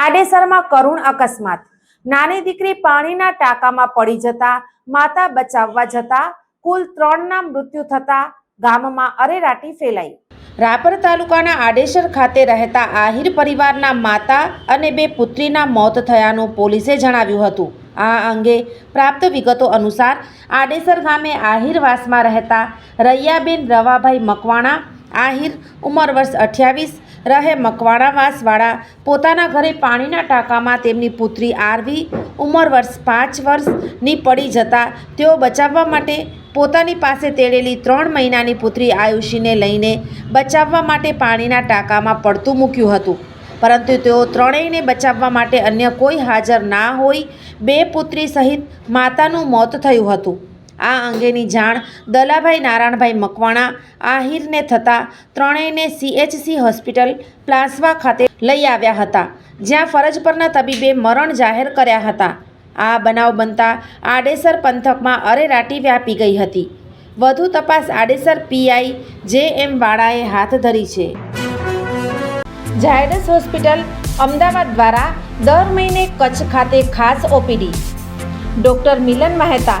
આડેસરમાં કરુણ અકસ્માત. નાની દીકરી પાણીના ટાંકામાં પડી જતા, માતા બચાવવા જતા, કુલ ત્રણના મૃત્યુ થતા ગામમાં અરેરાટી ફેલાઈ. રાપર તાલુકાના આડેસર ખાતે રહેતા આહિર પરિવારના માતા અને બે પુત્રીના મોત થયાનું પોલીસે જણાવ્યું હતું. આ અંગે પ્રાપ્ત વિગતો અનુસાર આડેસર ગામે આહિરવાસમાં રહેતા રૈયાબેન રવાભાઈ મકવાણા આહિર ઉંમર વર્ષ અઠ્યાવીસ, રહે મકવાણાવાસવાળા પોતાના ઘરે પાણીના ટાંકામાં તેમની પુત્રી આરવી ઉંમર વર્ષ પાંચ વર્ષની પડી જતા તેઓ બચાવવા માટે પોતાની પાસે તેડેલી ત્રણ મહિનાની પુત્રી આયુષીને લઈને બચાવવા માટે પાણીના ટાંકામાં પડતું મૂક્યું હતું. પરંતુ તેઓ ત્રણેયને બચાવવા માટે અન્ય કોઈ હાજર ના હોઈ બે પુત્રી સહિત માતાનું મોત થયું હતું. આ અંગેની જાણ દલાભાઈ નારાયણભાઈ મકવાણા, આહિરને થતાં ત્રણેયને સીએચસી હોસ્પિટલ પ્લાસવા ખાતે લઈ આવ્યા હતા, જ્યાં ફરજ પરના તબીબે મરણ જાહેર કર્યા હતા. આ બનાવ બનતા આડેસર પંથકમાં અરેરાટી વ્યાપી ગઈ હતી. વધુ તપાસ આડેસર પીઆઈ જે એમ વાળાએ હાથ ધરી છે. ઝાયડસ હોસ્પિટલ અમદાવાદ દ્વારા દર મહિને કચ્છ ખાતે ખાસ OPD. Doctor Milan Mehta